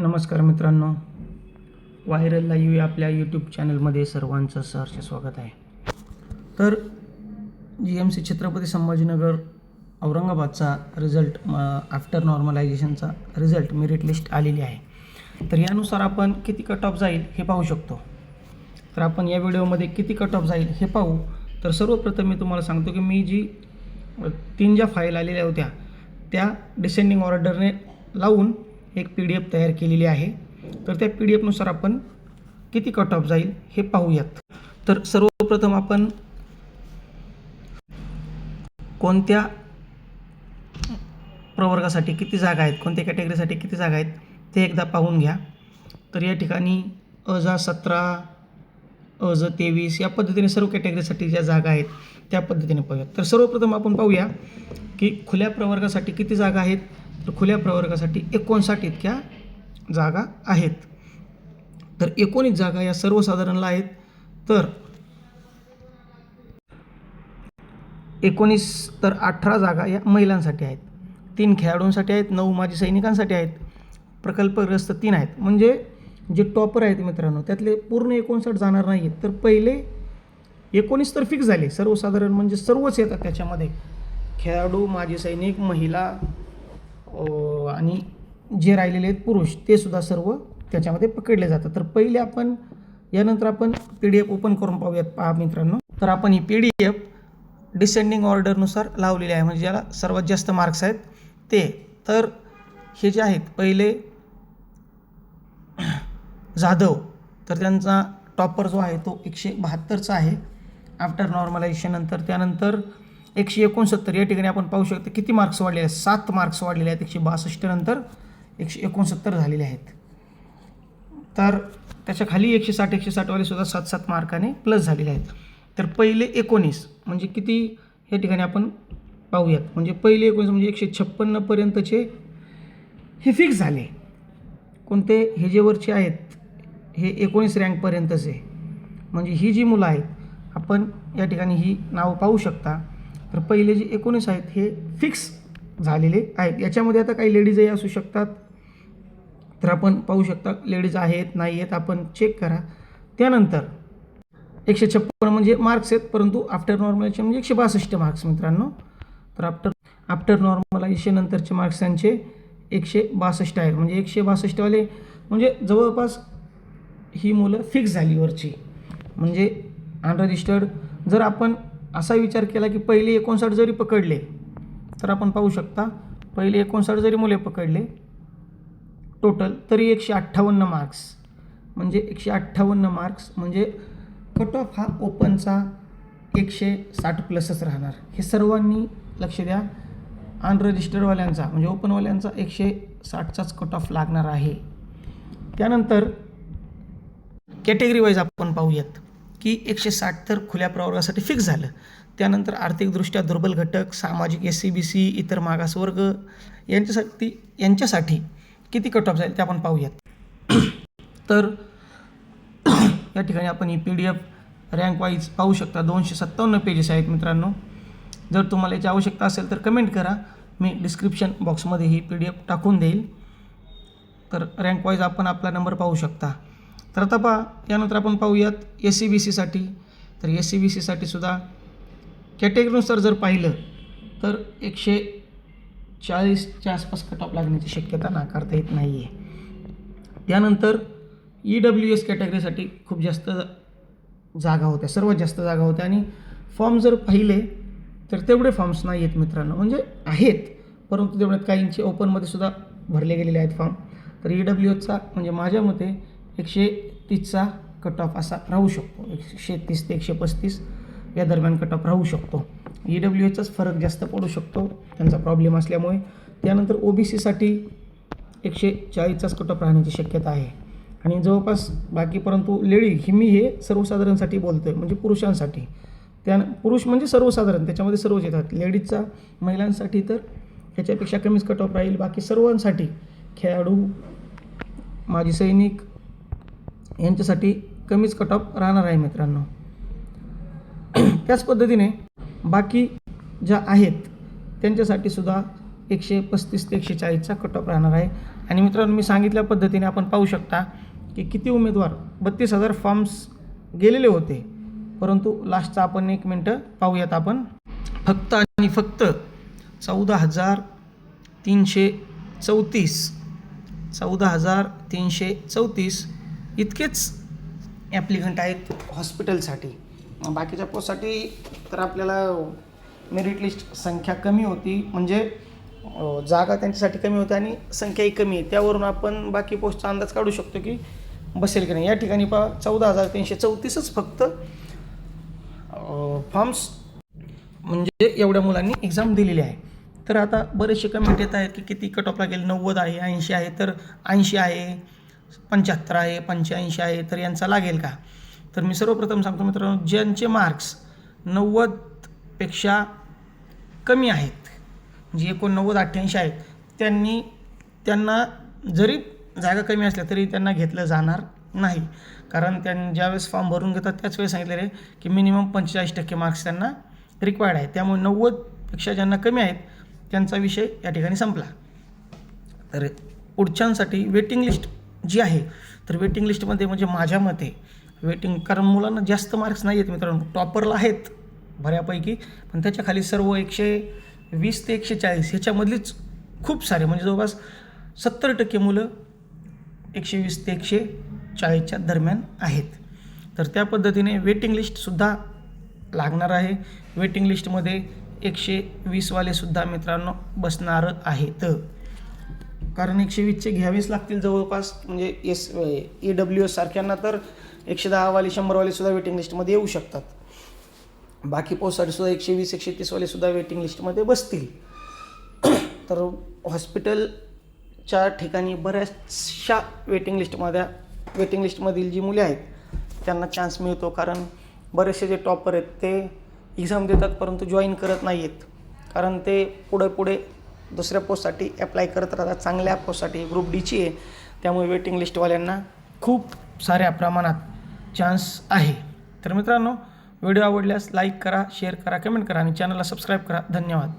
नमस्कार मित्रांनो. Viral live आपल्या यूट्यूब चॅनलमध्ये सर्वांचं सहर्ष स्वागत आहे. तर G M C Chhatrapati Sambhajinagar औरंगाबादचा result after नॉर्मलायझेशनचा रिझल्ट मेरिट लिस्ट आलेली आहे. तर यानुसार आपण किती कट ऑफ जाईल हे पाहू शकतो. तर आपण या व्हिडिओमध्ये किती कट ऑफ जाईल हे पाहू. तर सर्वप्रथम मी तुम्हाला सांगतो की मी जी तीन ज्या फाईल आलेल्या होत्या त्या डिसेंडिंग ऑर्डरने लावून एक पी डी एफ तयार केलेली आहे. तर त्या पी डी एफनुसार आपण किती कट ऑफ जाईल हे पाहूयात. तर सर्वप्रथम आपण कोणत्या प्रवर्गासाठी किती जागा आहेत कोणत्या कॅटेगरीसाठी किती जागा आहेत ते एकदा पाहून घ्या. तर या ठिकाणी अजा सतरा अज तेवीस या पद्धतीने सर्व कॅटेगरीसाठी ज्या जागा आहेत त्या पद्धतीने पाहूयात. तर सर्वप्रथम आपण पाहूया की खुल्या प्रवर्गासाठी किती जागा आहेत तर खुल्या प्रवर्गासाठी एकोणसाठ इतक्या जागा आहेत. तर एकोणीस जागा या सर्वसाधारणला आहेत. तर एकोणीस तर अठरा जागा या महिलांसाठी आहेत. तीन खेळाडूंसाठी आहेत नऊ माजी सैनिकांसाठी आहेत. प्रकल्पग्रस्त तीन आहेत. म्हणजे जे टॉपर आहेत मित्रांनो त्यातले पूर्ण एकोणसाठ जाणार नाही आहेत तर पहिले एकोणीस तर फिक्स झाले. सर्वसाधारण म्हणजे सर्वच येतात त्याच्यामध्ये. खेळाडू माजी सैनिक महिला आणि जे राहिलेले आहेत पुरुष ते सुद्धा सर्व त्याच्यामध्ये पकडले जातात. तर पहिले आपण यानंतर आपण पी डी एफ ओपन करून पाहूयात पहा मित्रांनो. तर आपण ही पी डी एफ डिसेंडिंग ऑर्डरनुसार लावलेली आहे. म्हणजे ज्याला सर्वात जास्त मार्क्स आहेत ते. तर हे जे आहेत पहिले जाधव तर त्यांचा टॉपर जो आहे तो एकशे बहात्तरचा आहे. आफ्टर नॉर्मलायझेशन नंतर त्यानंतर एकशे एकोणसत्तर. या ठिकाणी आपण पाहू शकतो किती मार्क्स वाढलेले आहेत? सात मार्क्स वाढलेले आहेत एकशे बासष्ट नंतर एकशे एकोणसत्तर झालेले आहेत. तर त्याच्याखाली एकशे साठ एकशे साठवाले सुद्धा सात सात मार्काने प्लस झालेले आहेत. तर पहिले एकोणीस म्हणजे किती? या ठिकाणी आपण पाहूयात. म्हणजे पहिले एकोणीस म्हणजे एकशे छप्पन्नपर्यंतचे हे फिक्स झाले. कोणते? हे जे वरचे आहेत हे एकोणीस रँकपर्यंतचे म्हणजे ही जी मुलं आहेत आपण या ठिकाणी ही नावं पाहू शकता. तर पहिले जे एकोणीस आहेत हे फिक्स झालेले आहेत. याच्यामध्ये आता काही लेडीजही असू शकतात. तर आपण पाहू शकता लेडीज आहेत नाही आहेत आपण चेक करा. त्यानंतर एकशे छप्पन्न म्हणजे मार्क्स आहेत परंतु आफ्टर नॉर्मलायझेशन म्हणजे एकशे बासष्ट मार्क्स मित्रांनो. तर आफ्टर आफ्टर नॉर्मलायझेशन नंतरचे मार्क्स त्यांचे एकशे बासष्ट आहेत. म्हणजे एकशे बासष्टवाले म्हणजे जवळपास ही मुलं फिक्स झाली वरची. म्हणजे अनरजिस्टर्ड जर आपण असा विचार केला की पहिले एकोणसाठ जरी पकडले तर आपण पाहू शकता पहिले एकोणसाठ जरी मुले पकडले टोटल तरी एकशे अठ्ठावन्न मार्क्स म्हणजे एकशे अठ्ठावन्न मार्क्स म्हणजे कट ऑफ हा ओपनचा एकशे साठ प्लसच राहणार. हे सर्वांनी लक्ष द्या. अनरजिस्टर्डवाल्यांचा म्हणजे ओपनवाल्यांचा एकशे साठचाच कट ऑफ लागणार आहे. त्यानंतर कॅटेगरी वाईज आपण पाहूयात. की एकशे साठ तर खुल्या प्रवर्गासाठी फिक्स झालं. त्यानंतर आर्थिकदृष्ट्या दुर्बल घटक सामाजिक एस सी बी सी इतर मागासवर्ग यांच्यासाठी यांच्यासाठी किती कट ऑफ जाईल ते आपण पाहूयात. तर या ठिकाणी आपण ही P D F rank wise पाहू शकता. दोनशे सत्तावन्न पेजेस आहेत मित्रांनो. जर तुम्हाला याची आवश्यकता असेल तर कमेंट करा. मी डिस्क्रिप्शन बॉक्समध्ये ही पी डी एफ टाकून देईल. तर रँक वाईज आपण आपला नंबर पाहू शकता. तर आता पहा यानंतर आपण पाहूयात एस सी बी सीसाठी तर एस सी बी सीसाठी सुद्धा कॅटेगरीनुसार जर पाहिलं तर एकशे चाळीसच्या आसपास कट ऑफ लागण्याची शक्यता नाकारता येत नाही आहे त्यानंतर ई डब्ल्यू एस कॅटेगरीसाठी खूप जास्त जागा होत्या सर्वात जास्त जागा होत्या. आणि फॉर्म जर पाहिले तर तेवढे फॉर्म्स नाही आहेत मित्रांनो. म्हणजे आहेत परंतु तेवढ्यात काहींचे ओपनमध्ये सुद्धा भरले गेलेले आहेत फॉर्म तर ई डब्ल्यू एसचा म्हणजे माझ्या मते एकशे तीसचा कट ऑफ असा राहू शकतो. एकशे तीस ते एकशे पस्तीस या दरम्यान कट ऑफ राहू शकतो. ई डब्ल्यू एचाच फरक जास्त पडू शकतो. त्यांचा प्रॉब्लेम असल्यामुळे त्यानंतर ओ बी सीसाठी एकशे चाळीसचाच कट ऑफ राहण्याची शक्यता आहे. आणि जवळपास बाकी परंतु लेडी ही मी हे सर्वसाधारणसाठी बोलतो आहे म्हणजे पुरुषांसाठी. त्या पुरुष म्हणजे सर्वसाधारण त्याच्यामध्ये सर्वच येतात. लेडीजचा महिलांसाठी तर ह्याच्यापेक्षा कमीच कट ऑफ राहील. बाकी सर्वांसाठी खेळाडू माजी सैनिक यांच्यासाठी कमीच कट ऑफ राहणार आहे मित्रांनो. त्याच पद्धतीने बाकी ज्या आहेत त्यांच्यासाठी सुद्धा एकशे पस्तीस ते एकशे चाळीसचा कट ऑफ राहणार आहे. आणि मित्रांनो मी सांगितल्या पद्धतीने आपण पाहू शकता की किती उमेदवार बत्तीस हजार फॉर्म्स गेलेले होते. परंतु लास्टचा आपण एक मिनटं पाहूयात आपण. फक्त आणि फक्त चौदा हजार तीनशे चौतीस. चौदा हजार तीनशे चौतीस इतकेच ॲप्लिकंट आहेत हॉस्पिटलसाठी बाकीच्या पोस्टसाठी तर आपल्याला मेरिट लिस्ट संख्या कमी होती म्हणजे जागा त्यांच्यासाठी कमी होती आणि संख्याही कमी आहे. त्यावरून आपण बाकी पोस्टचा अंदाज काढू शकतो की बसेल की नाही. या ठिकाणी पहा चौदा हजार तीनशे चौतीसच फक्त फॉर्म्स म्हणजे एवढ्या मुलांनी एक्झाम दिलेली आहे. तर आता बरेचसे कमेंट येत आहेत की किती कट ऑफ लागेल? नव्वद आहे ऐंशी आहे. तर ऐंशी आहे. पंच्याहत्तर आहे पंच्याऐंशी आहे तर यांचा लागेल का? तर मी सर्वप्रथम सांगतो मित्रांनो ज्यांचे मार्क्स नव्वदपेक्षा कमी आहेत म्हणजे एकोणनव्वद अठ्ठ्याऐंशी आहेत त्यांनी त्यांना जरी जागा कमी असल्या तरी त्यांना घेतलं जाणार नाही. कारण त्यां ज्यावेळेस फॉर्म भरून घेतात त्याच वेळेस सांगितलेले की मिनिमम पंचेचाळीस टक्के मार्क्स त्यांना रिक्वायर्ड आहे त्यामुळे नव्वदपेक्षा ज्यांना कमी आहेत त्यांचा विषय या ठिकाणी संपला. तर पुढच्यांसाठी वेटिंग लिस्ट जी आहे तर वेटिंग लिस्टमध्ये म्हणजे माझ्या मते वेटिंग कारण मुलांना जास्त मार्क्स नाही आहेत मित्रांनो. टॉपरला आहेत बऱ्यापैकी पण त्याच्याखाली सर्व एकशे वीस ते एकशे चाळीस ह्याच्यामधलीच खूप सारे म्हणजे जवळपास सत्तर टक्के मुलं एकशे वीस ते एकशे चाळीसच्या दरम्यान आहेत. तर त्या पद्धतीने वेटिंग लिस्टसुद्धा लागणार आहे. वेटिंग लिस्टमध्ये एकशे वीसवालेसुद्धा मित्रांनो बसणार आहेत. कारण एकशे वीसचे घ्यावेच लागतील जवळपास. म्हणजे एस ई डब्ल्यू एस सारख्यांना तर एकशे दहावाले शंभरवाले सुद्धा वेटिंग लिस्टमध्ये येऊ शकतात. बाकी पोस्टसाठी सुद्धा एकशे वीस एकशे तीसवाले सुद्धा वेटिंग लिस्टमध्ये बसतील. तर हॉस्पिटलच्या ठिकाणी बऱ्याचशा वेटिंग लिस्टमध्ये वेटिंग लिस्टमधील जी मुले आहेत त्यांना चान्स मिळतो. कारण बरेचसे जे टॉपर आहेत ते एक्झाम देतात परंतु जॉईन करत नाही आहेत कारण ते पुढे पुढे दुसऱ्या पोस्टसाठी अप्लाय करत राहतात. चांगल्या पोस्टसाठी ग्रुप डीची आहे. त्यामुळे वेटिंग लिस्टवाल्यांना खूप साऱ्या प्रमाणात चान्स आहे. तर मित्रांनो व्हिडिओ आवडल्यास लाईक करा शेअर करा कमेंट करा आणि चॅनलला सबस्क्राईब करा. धन्यवाद.